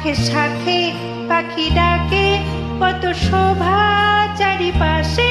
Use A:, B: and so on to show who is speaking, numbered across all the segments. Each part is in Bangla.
A: সাথে সাথে পাখি ডাকে কত শোভা চারিপাশে।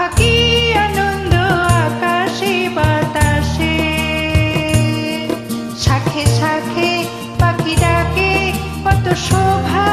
A: আনন্দ কত শোভা